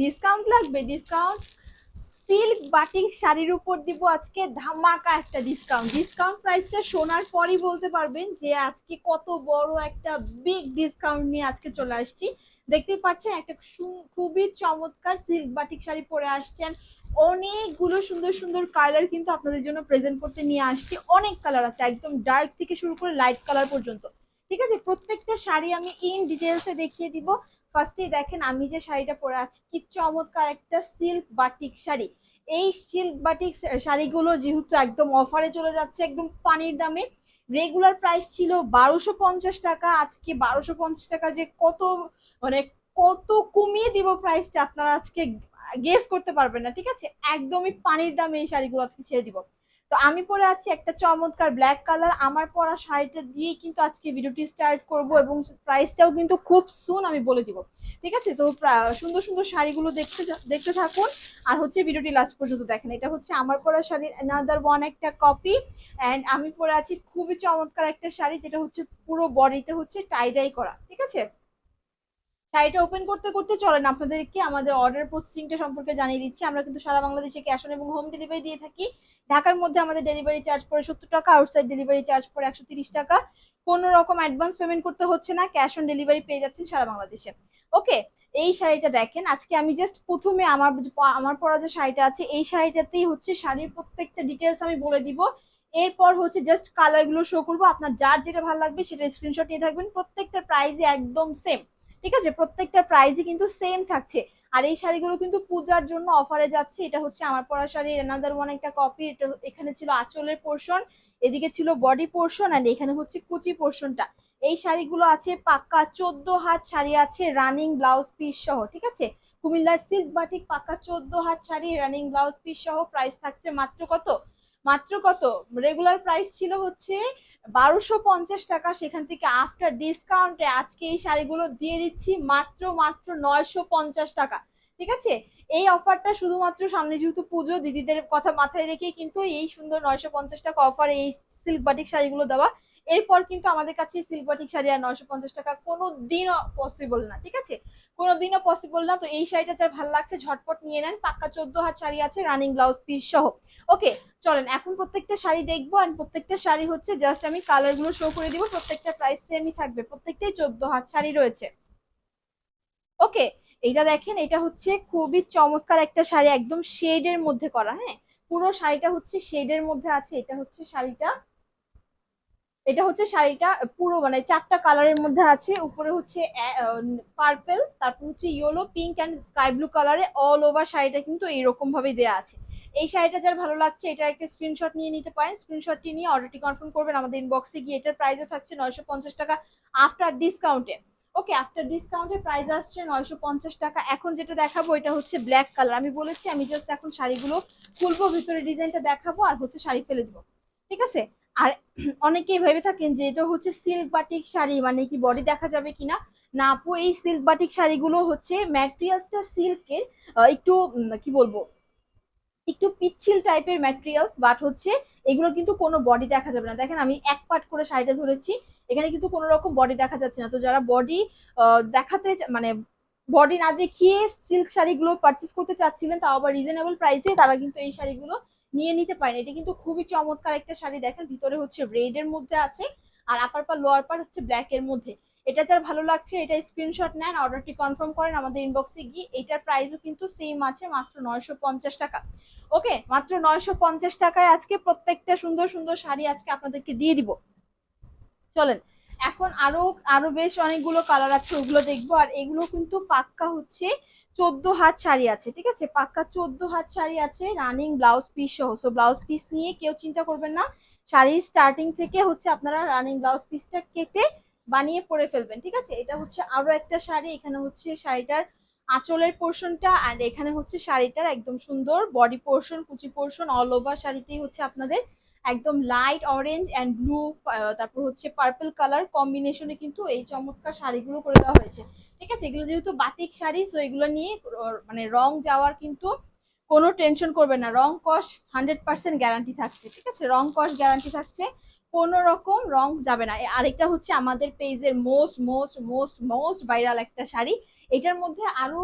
Discount লাগবে discount silk batik শাড়ির উপর দিব আজকে ধামাকা একটা ডিসকাউন্ট ডিসকাউন্ট প্রাইসটা শোনার পরই বলতে পারবেন যে আজকে কত বড় একটা বিগ ডিসকাউন্ট নিয়ে আজকে চলে আসছি। দেখতেই পাচ্ছেন একটা খুবই চমৎকার সিল্ক বাটিক শাড়ি পরে আসছেন। অনেকগুলো সুন্দর সুন্দর কালার কিন্তু আপনাদের জন্য প্রেজেন্ট করতে নিয়ে আসছি। অনেক কালার আছে, একদম ডার্ক থেকে শুরু করে লাইট কালার পর্যন্ত। ঠিক আছে? প্রত্যেকটা শাড়ি আমি ইন ডিটেলসে দেখিয়ে দিব। ফার্স্টেই দেখেন, আমি যে শাড়িটা পরে আছি, কি চমৎকার একটা সিল্ক বাটিক শাড়ি। এই সিল্ক বাটিক শাড়িগুলো যেহেতু একদম অফারে চলে যাচ্ছে, একদম পানির দামে রেগুলার প্রাইস ছিল বারোশো পঞ্চাশ টাকা, আজকে বারোশো পঞ্চাশ টাকা যে কত মানে কত কমিয়ে দিব প্রাইসটা আপনারা আজকে গেস করতে পারবেন না, ঠিক আছে? একদমই পানির দামে এই শাড়িগুলো আজকে ছেড়ে দিব। তো আমি পরে আছি একটা চমৎকার ব্ল্যাক কালার আমার পরা শাড়িটা দিয়েই কিন্তু আজকে ভিডিওটি স্টার্ট করব এবং প্রাইসটাও কিন্তু খুব সুন আমি বলে দিব। ঠিক আছে? তো সুন্দর সুন্দর শাড়িগুলো দেখতে দেখতে থাকুন। আর হচ্ছে ভিডিওটি লাস্ট পর্যন্ত দেখেন। এটা হচ্ছে আমার পরা শাড়ির অ্যানাদার ওয়ান একটা কপি অ্যান্ড আমি পরে আছি খুবই চমৎকার একটা শাড়ি যেটা হচ্ছে পুরো বডিতে হচ্ছে টাইডাই করা। ঠিক আছে? শাড়িটা ওপেন করতে করতে চলেন, আপনাদেরকে আমাদের অর্ডার প্রসেসিংটা সম্পর্কে জানিয়ে দিচ্ছি। আমরা কিন্তু সারা বাংলাদেশে ক্যাশ অন এবং হোম ডেলিভারি দিয়ে থাকি। ঢাকার মধ্যে আমাদের ডেলিভারি চার্জ পড়ে সত্তর টাকা আউটসাইড ডেলিভারি চার্জ পড়ে একশো তিরিশ টাকা। কোনো রকম অ্যাডভান্স পেমেন্ট করতে হচ্ছে না ক্যাশ অন ডেলিভারি পেয়ে যাচ্ছেন সারা বাংলাদেশে। ওকে এই শাড়িটা দেখেন, আজকে আমি জাস্ট প্রথমে আমার আমার পরা যে শাড়িটা আছে, এই শাড়িটাতেই হচ্ছে শাড়ির প্রত্যেকটা ডিটেলস আমি বলে দিব। এরপর হচ্ছে জাস্ট কালারগুলো শো করব। আপনার যার যেটা ভালো লাগবে সেটা স্ক্রিনশট নিয়ে থাকবেন। প্রত্যেকটা প্রাইসে একদম সেম ঠিক আছে? প্রত্যেকটা প্রাইসই কিন্তু সেম থাকছে। আর এই শাড়িগুলো কিন্তু পূজার জন্য অফারে যাচ্ছে। এটা হচ্ছে আমার পরা শাড়ি এনাদার ওয়ান একটা কপি এটা এখানে ছিল আঁচলের পোর্শন এদিকে ছিল বডি পোর্শন আর এখানে হচ্ছে কুচি পোর্শনটা এই শাড়িগুলো আছে পাক্কা চোদ্দ হাত শাড়ি আছে রানিং ব্লাউজ পিস সহ, ঠিক আছে? কুমিল্লার সিল্ক বাটিক পাক্কা চোদ্দ হাত শাড়ি রানিং ব্লাউজ পিস সহ প্রাইস থাকছে মাত্র কত? মাত্র কত? রেগুলার প্রাইস ছিল হচ্ছে বারোশো পঞ্চাশ টাকা সেখান থেকে আফটার ডিসকাউন্টে আজকে এই শাড়িগুলো দিয়ে দিচ্ছি মাত্র মাত্র নয়শো পঞ্চাশ টাকা। ঠিক আছে? এই অফারটা শুধুমাত্র সামনে যেহেতু পুজো, দিদিদের কথা মাথায় রেখে কিন্তু এই সুন্দর নয়শো পঞ্চাশ টাকা অফার এই সিল্ক বাটিক শাড়িগুলো দেওয়া। এরপর কিন্তু আমাদের কাছে সিল্ক বাটিক শাড়ি আর নয়শো পঞ্চাশ টাকা কোনো দিনও পসিবল না, ঠিক আছে? কোনো দিনও পসিবল না। তো এই শাড়িটা যার ভালো লাগছে ঝটপট নিয়ে নেন। পাক্কা চোদ্দ হাত শাড়ি আছে রানিং ব্লাউজ পিস সহ। ওকে চলেন, এখন প্রত্যেকটা শাড়ি দেখব আর প্রত্যেকটা শাড়ি হচ্ছে জাস্ট আমি কালারগুলো শো করে দিব, প্রত্যেকটা প্রাইস সেমই থাকবে, প্রত্যেকটাই চোদ্দ হাত শাড়ি রয়েছে। ওকে এইটা দেখেন, এটা হচ্ছে খুবই চমৎকার একটা শাড়ি, একদম শেডের মধ্যে করা হ্যাঁ? পুরো শাড়িটা হচ্ছে শেডের মধ্যে আছে, এটা হচ্ছে শাড়িটা। এটা হচ্ছে শাড়িটা পুরো মানে চারটা কালারের মধ্যে আছে, উপরে হচ্ছে পার্পেল তারপর হচ্ছে yellow pink and sky blue কালারে অল ওভার শাড়িটা কিন্তু এইরকম ভাবে দেওয়া আছে। এই শাড়িটা যার ভালো লাগছে, এটা একটা স্ক্রিনশট নিয়ে নিতে পারেন। স্ক্রিনশটটি নিয়ে অর্ডারটি কনফার্ম করবেন। আমাদের ইনবক্সে গিয়ে এটার প্রাইসও থাকছে নয়শো পঞ্চাশ টাকা আফটার ডিসকাউন্টে ওকে আফটার ডিসকাউন্টে প্রাইস আসছে নয়শো পঞ্চাশ টাকা। এখন যেটা দেখাবো, এটা হচ্ছে ব্ল্যাক কালার আমি বলেছি, আমি জাস্ট এখন শাড়িগুলো খুলবো, ভিতরে ডিজাইনটা দেখাবো আর হচ্ছে শাড়ি ফেলে দিব। ঠিক আছে? আর অনেকেই ভেবে থাকেন যে এটা হচ্ছে সিল্ক বাটিক শাড়ি মানে কি বডি দেখা যাবে কিনা? না আপু, এই সিল্ক বাটিক শাড়িগুলো হচ্ছে ম্যাটেরিয়ালসটা সিল্কের একটু কি বলব? একটু পিচ্ছিল টাইপের ম্যাটেরিয়ালস বাট হচ্ছে এগুলো কিন্তু কোনো বডি দেখা যাবে না। দেখেন আমি এক পার্ট করে শাড়িটা ধরেছি, এখানে কিন্তু কোনো রকম বডি দেখা যাচ্ছে না। তো যারা বডি দেখাতে মানে বডি না দেখিয়ে সিল্ক শাড়িগুলো পারচেস করতে চাচ্ছিলেন, তাও আবার রিজনেবল প্রাইসে তারা কিন্তু এই শাড়িগুলো নিয়ে নিতে পারেন। এটা কিন্তু খুবই চমৎকার একটা শাড়ি। দেখেন ভিতরে হচ্ছে রেড এর মধ্যে আছে, আর আপার পার লোয়ার পার হচ্ছে ব্ল্যাক এর মধ্যে। এটা যার ভালো লাগছে, এটা স্ক্রিনশট নেন অর্ডারটি কনফার্ম করেন আমাদের ইনবক্সে গিয়ে এটার প্রাইসও কিন্তু সেম আছে, মাত্র নয়শো পঞ্চাশ টাকা। ওকে মাত্র নয়শো পঞ্চাশ টাকায় আজকে প্রত্যেকটা সুন্দর সুন্দর শাড়ি আজকে আপনাদেরকে দিয়ে দিব। চলেন, এখন আরও আরও বেশ অনেকগুলো কালার আছে, ওগুলো দেখব। আর এগুলো কিন্তু পাক্কা হচ্ছে চোদ্দ হাত শাড়ি আছে, ঠিক আছে? পাক্কা চোদ্দ হাত শাড়ি আছে রানিং ব্লাউজ পিস সহ। সো ব্লাউজ পিস নিয়ে কেউ চিন্তা করবেন না, শাড়ির স্টার্টিং থেকে হচ্ছে আপনারা রানিং ব্লাউজ পিসটা কেটে বানিয়ে পরে ফেলবেন, ঠিক আছে? এটা হচ্ছে আরও একটা শাড়ি, এখানে হচ্ছে শাড়িটার আঁচলের পোর্শনটা আর এখানে হচ্ছে শাড়িটার একদম সুন্দর বডি পোর্শন কুচি পোর্শন অল ওভার শাড়িতেই হচ্ছে আপনাদের একদম লাইট অরেঞ্জ অ্যান্ড ব্লু তারপর হচ্ছে পার্পল কালার কম্বিনেশনে কিন্তু এই চমৎকার শাড়িগুলো করে দেওয়া হয়েছে, ঠিক আছে? এগুলো যেহেতু বাতিক শাড়ি তো এগুলো নিয়ে মানে রং যাওয়ার কিন্তু কোনো টেনশন করবে না। রং কস হান্ড্রেড পার্সেন্ট গ্যারান্টি থাকছে, ঠিক আছে? রং কস গ্যারান্টি থাকছে। কোনো রকম রং যাবে না। আরেকটা হচ্ছে আমাদের পেজের most most most most viral একটা শাড়ি। এটার মধ্যে আরও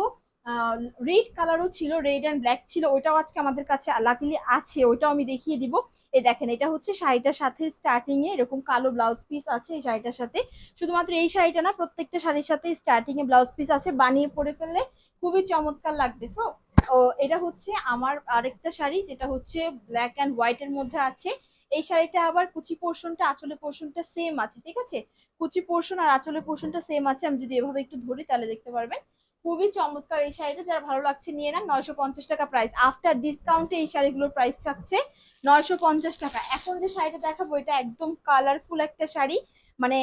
রেড কালারও ছিল রেড অ্যান্ড ব্ল্যাক ছিল। ওইটাও আজকে আমাদের কাছে লাকিলি আছে। ওইটাও আমি দেখিয়ে দিব। এই দেখেন, এটা হচ্ছে শাড়িটার সাথে স্টার্টিং এ এরকম কালো ব্লাউজ পিস আছে এই শাড়িটার সাথে। শুধুমাত্র এই শাড়িটা না, প্রত্যেকটা শাড়ির সাথে স্টার্টিং এ ব্লাউজ পিস আছে। বানিয়ে পরে ফেললে খুবই চমৎকার লাগবে। সো এটা হচ্ছে আমার আরেকটা শাড়ি, যেটা হচ্ছে ব্ল্যাক অ্যান্ড হোয়াইট এর মধ্যে আছে। এই শাড়িটা আবার কুচি পোর্শনটা, আঁচলের পোর্শনটা সেম আছে, ঠিক আছে? কুচি পোর্শন আর আঁচলের পোর্শনটা সেম আছে, আমি যদি এভাবে একটু ধরি তাহলে দেখতে পারবেন। খুবই চমৎকার এই শাড়িটা, যারা ভালো লাগছে নিয়ে নেন নয়শো পঞ্চাশ টাকা প্রাইস আফটার ডিসকাউন্টে এই শাড়িগুলোর প্রাইস থাকছে নয়শো পঞ্চাশ টাকা। এখন যে শাড়িটা দেখাবো, এটা একদম কালারফুল একটা শাড়ি মানে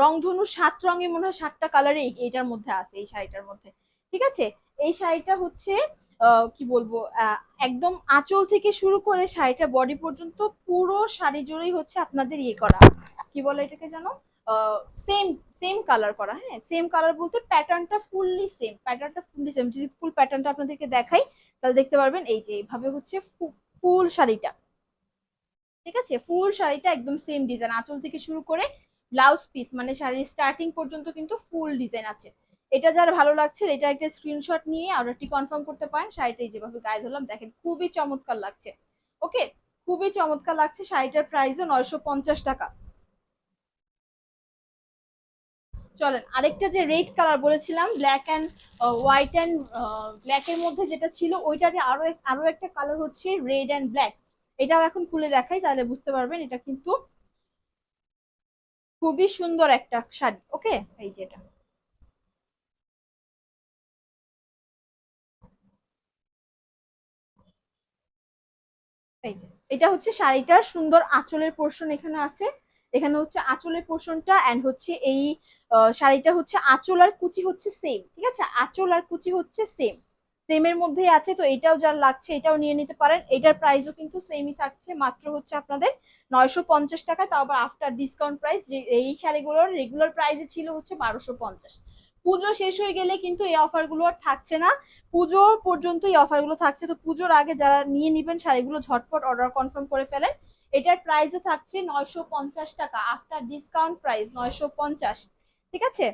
রংধনু সাত রঙের মনে হয় সাতটা কালারে এইটার মধ্যে আছে, এই শাড়িটার মধ্যে। ঠিক আছে? এই শাড়িটা হচ্ছে কি বলব একদম আঁচল থেকে শুরু করে শাড়িটা বডি পর্যন্ত পুরো শাড়ি জুড়েই হচ্ছে আপনাদের ইয়ে করা। কি বলে এটাকে জানো সেম সেম কালার করা হ্যাঁ? সেম কালার বলতে প্যাটার্নটা ফুললি সেম প্যাটার্নটা ফুললি সেম যদি ফুল প্যাটার্নটা আপনাদেরকে দেখাই, তাহলে দেখতে পারবেন এই যে এইভাবে হচ্ছে ফুল শাড়িটা। ঠিক আছে? ফুল শাড়িটা একদম সেম ডিজাইন আঁচল থেকে শুরু করে ব্লাউজ পিস মানে শাড়ির স্টার্টিং পর্যন্ত কিন্তু ফুল ডিজাইন আছে। এটা যার ভালো লাগছে, এটা একটা স্ক্রিনশট নিয়ে অর্ডারটি কনফার্ম করতে পারেন, শাড়িটা যেভাবে গায়ে ধরলাম, দেখেন খুবই চমৎকার লাগছে। ওকে খুবই চমৎকার লাগছে, শাড়িটার প্রাইসও নয়শো পঞ্চাশ টাকা। চলেন, আরেকটা যে রেড কালার বলেছিলাম black and white and black এর মধ্যে যেটা ছিল ওইটারে আরও আরও একটা কালার হচ্ছে রেড অ্যান্ড ব্ল্যাক এটাও এখন খুলে দেখাই, তাহলে বুঝতে পারবেন, এটা কিন্তু খুবই সুন্দর একটা শাড়ি। ওকে এই যেটা এটা হচ্ছে শাড়িটার সুন্দর আঁচলের পোর্শন এখানে আছে। এখানে হচ্ছে আঁচলের পোর্শনটা এন্ড হচ্ছে এই শাড়িটা হচ্ছে আঁচল আর কুচি হচ্ছে সেম ঠিক আছে? আঁচল আর কুচি হচ্ছে সেম সেম এর মধ্যেই আছে, তো এটাও যার লাগছে এটাও নিয়ে নিতে পারেন। এটার প্রাইসও কিন্তু সেমই থাকছে, মাত্র হচ্ছে আপনাদের নয়শো পঞ্চাশ টাকা, তাও আবার আফটার ডিসকাউন্ট প্রাইস যে এই শাড়িগুলোর রেগুলার প্রাইসে ছিল হচ্ছে বারোশো পঞ্চাশ। পুজো শেষ হয়ে গেলে কিন্তু এই অফারগুলো আর থাকছে না। পুজো পর্যন্ত এই অফারগুলো থাকছে। তো পুজোর আগে যারা নিয়ে নিবেন, শাড়িগুলো ঝটপট অর্ডার কনফার্ম করে ফেলেন। এটার প্রাইসও থাকছে নয়শো পঞ্চাশ টাকা আফটার ডিসকাউন্ট প্রাইস নয়শো পঞ্চাশ। ঠিক আছে?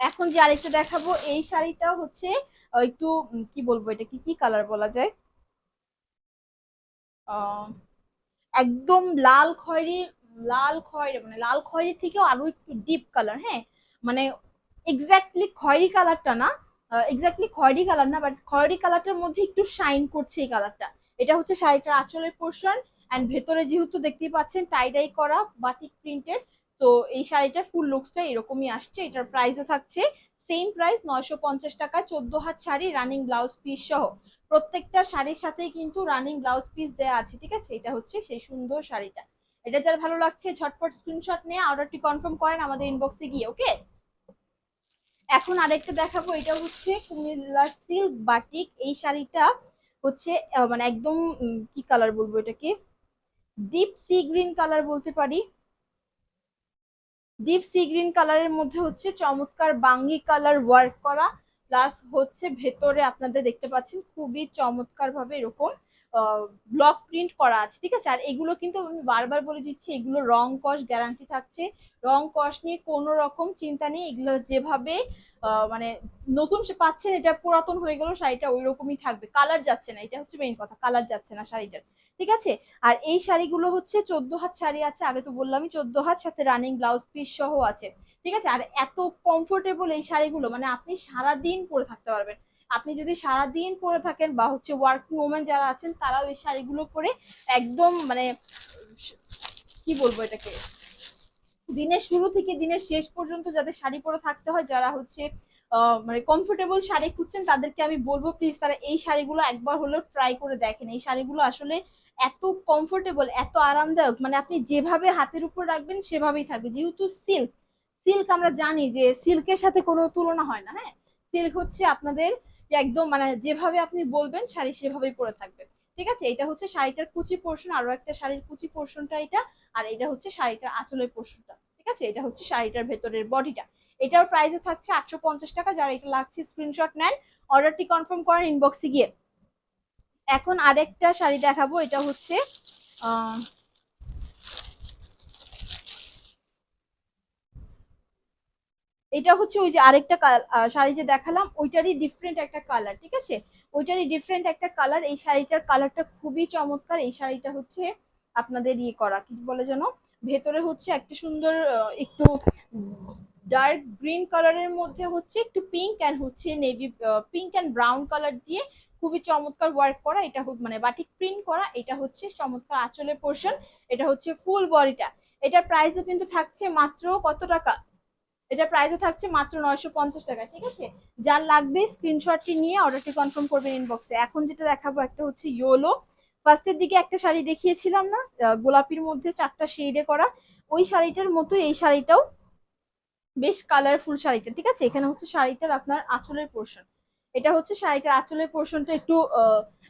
এখন যে আরেকটা দেখাবো, এই শাড়িটা হচ্ছে একটু কি বলব এটা কি কি কালার বলা যায়? একদম লাল খয়েরি লাল খয়েরি মানে লাল খয়েরি থেকেও আরও একটু ডিপ কালার হ্যাঁ? মানে এক্স্যাক্টলি খয়েরি কালারটা না এক্স্যাক্টলি খয়েরি কালার না বাট খয়েরি কালারটার মধ্যে একটু শাইন করছে এই কালারটা এটা হচ্ছে শাড়িটার আঁচলের পোর্শন অ্যান্ড ভেতরে যেহেতু দেখতেই পাচ্ছেন টাই ডাই করা বাটিক প্রিন্টেড তো এই শাড়িটার ফুল লুকসটা এরকমই আসছে। এটার প্রাইসও থাকছে সেম প্রাইস নয়শো পঞ্চাশ টাকা, চোদ্দ হাত শাড়ি রানিং ব্লাউজ পিস সহ। প্রত্যেকটা শাড়ির সাথেই কিন্তু রানিং ব্লাউজ পিস দেওয়া আছে, ঠিক আছে? এটা হচ্ছে সেই সুন্দর শাড়িটা। এটা যার ভালো লাগছে, ঝটপট স্ক্রিনশট নিয়ে অর্ডারটি কনফার্ম করেন আমাদের ইনবক্সে গিয়ে ওকে এখন আরেকটা দেখাবো, এটা হচ্ছে কুমিল্লার সিল্ক বাটিক এই শাড়িটা হচ্ছে মানে একদম কি কালার বলব এটাকে? ডিপ সি গ্রিন কালার বলতে পারি। ডিপ সি গ্রিন কালারের মধ্যে হচ্ছে চমৎকার বাঙ্গি কালার ওয়ার্ক করা। প্লাস হচ্ছে ভেতরে আপনাদের দেখতে পাচ্ছেন, খুবই চমৎকার ভাবে এরকম ব্লক প্রিন্ট করা আছে, ঠিক আছে? আর এগুলো কিন্তু আমি বারবার বলে দিচ্ছি, এগুলো রং কস গ্যারান্টি থাকছে। রং কস নিয়ে কোনো রকম চিন্তা নেই, এগুলো যেভাবে মানে নতুন পাচ্ছেন এটা পুরাতন হয়ে গেল, শাড়িটা ওই রকমই থাকবে। কালার যাচ্ছে না, এটা হচ্ছে মেইন কথা কালার যাচ্ছে না শাড়িটার, ঠিক আছে? আর এই শাড়িগুলো হচ্ছে চোদ্দ হাত শাড়ি আছে, আগে তো বললামই চোদ্দ হাত সাথে রানিং ব্লাউজ পিস সহ আছে, ঠিক আছে? আর এত কমফোর্টেবল এই শাড়িগুলো মানে আপনি সারা দিন পরে থাকতে পারবেন। আপনি যদি সারা দিন পরে থাকেন বা হচ্ছে ওয়ার্কিং ওমেন যারা আছেন, তারাও এই শাড়িগুলো পরে একদম মানে কি বলব এটাকে? দিনের শুরু থেকে দিনের শেষ পর্যন্ত যাদের শাড়ি পরে থাকতে হয়, যারা হচ্ছে মানে কমফোর্টেবল শাড়ি খুঁজছেন, তাদেরকে আমি বলব প্লিজ তারা এই শাড়িগুলো একবার হলেও ট্রাই করে দেখেন। এই শাড়িগুলো আসলে এত কমফোর্টেবল এত আরামদায়ক মানে আপনি যেভাবে হাতের উপর রাখবেন, সেভাবেই থাকবে। যেহেতু সিল্ক সিল্ক আমরা জানি যে সিল্কের সাথে কোনো তুলনা হয় না হ্যাঁ? সিল্ক হচ্ছে আপনাদের যে একদম মানে যেভাবে আপনি বলবেন শাড়ি সেভাবেই পরে থাকবে। ঠিক আছে? এটা হচ্ছে শাড়িটার কুচি পোর্শন আরও একটা শাড়ির কুচি পোর্শনটা এটা আর এটা হচ্ছে শাড়িটার আঁচলের পোর্শনটা ঠিক আছে? এটা হচ্ছে শাড়িটার ভেতরের বডিটা এটার প্রাইসও থাকছে আটশো পঞ্চাশ টাকা। যারা এটা লাগছে স্ক্রিনশট নেন অর্ডারটি কনফার্ম করেন ইনবক্সে গিয়ে। এখন আরেকটা শাড়ি দেখাবো। এটা হচ্ছে আহ, এটা হচ্ছে ওই যে আরেকটা শাড়ি যে দেখালাম, ওইটারই ডিফারেন্ট একটা কালার ঠিক আছে? ওইটারই ডিফারেন্ট একটা কালার এই শাড়িটার কালারটা খুবই চমৎকার, এই শাড়িটা হচ্ছে আপনাদের ইয়ে করা, কি বলে যেন? ভেতরে হচ্ছে একটা সুন্দর একটু ডার্ক গ্রিন কালারের মধ্যে হচ্ছে একটু পিঙ্ক অ্যান্ড হচ্ছে navy pink and brown colour দিয়ে খুবই চমৎকার ওয়ার্ক করা, এটা মানে বাটিক প্রিন্ট করা, এটা হচ্ছে চমৎকার আঁচলের পোর্শন এটা হচ্ছে ফুল বডিটা এটার প্রাইসও কিন্তু থাকছে মাত্র কত টাকা? এটা প্রাইসও থাকছে মাত্র নয়শো পঞ্চাশ টাকা, ঠিক আছে? যার লাগবে স্ক্রিনশটটি নিয়ে অর্ডারটি কনফার্ম করবেন ইনবক্সে এখন যেটা দেখাবো একটা হচ্ছে ইয়োলো ফার্স্টের দিকে একটা শাড়ি দেখিয়েছিলাম না? গোলাপির মধ্যে চারটা শেডে করা। ওই শাড়িটার মতো এই শাড়িটাও বেশ কালারফুল শাড়িটা, ঠিক আছে? এখানে হচ্ছে শাড়িটার আপনার আঁচলের পোর্শন এটা হচ্ছে শাড়িটার আঁচলের পোর্শনটা একটু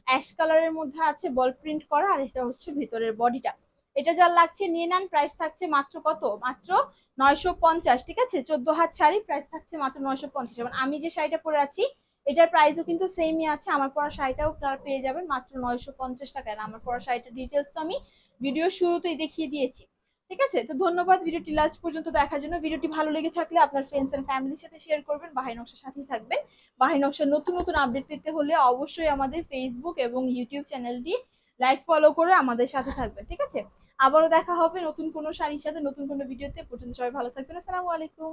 অ্যাশ কালারের মধ্যে আছে বল প্রিন্ট করা, আর এটা হচ্ছে ভেতরের বডিটা এটা যার লাগছে, নিয়ে নেন। প্রাইস থাকছে মাত্র কত? মাত্র নয়শো পঞ্চাশ, ঠিক আছে? চোদ্দ হাত শাড়ি প্রাইস থাকছে মাত্র নয়শো পঞ্চাশ। আমি যে শাড়িটা পরে আছি, এটার প্রাইসও কিন্তু সেমই আছে। আমার পরা শাড়িটাও আপনারা পেয়ে যাবেন মাত্র নয়শো পঞ্চাশ টাকায় আমার পরা শাড়িটার ডিটেলস তো আমি ভিডিও শুরুতেই দেখিয়ে দিয়েছি। ঠিক আছে? তো ধন্যবাদ ভিডিওটি লাস্ট পর্যন্ত দেখার জন্য। ভিডিওটি ভালো লেগে থাকলে আপনার ফ্রেন্ডস এন্ড ফ্যামিলির সাথে শেয়ার করবেন বাহাই নকশার সাথেই থাকবেন। বাহাই নকশার নতুন নতুন আপডেট পেতে হলে অবশ্যই আমাদের ফেসবুক এবং ইউটিউব চ্যানেলটি লাইক ফলো করে আমাদের সাথে থাকবেন। ঠিক আছে? আবারও দেখা হবে নতুন কোনো শাড়ির সাথে, নতুন কোনো ভিডিওতে। পর্যন্ত সবাই ভালো থাকবেন। আসসালামু আলাইকুম।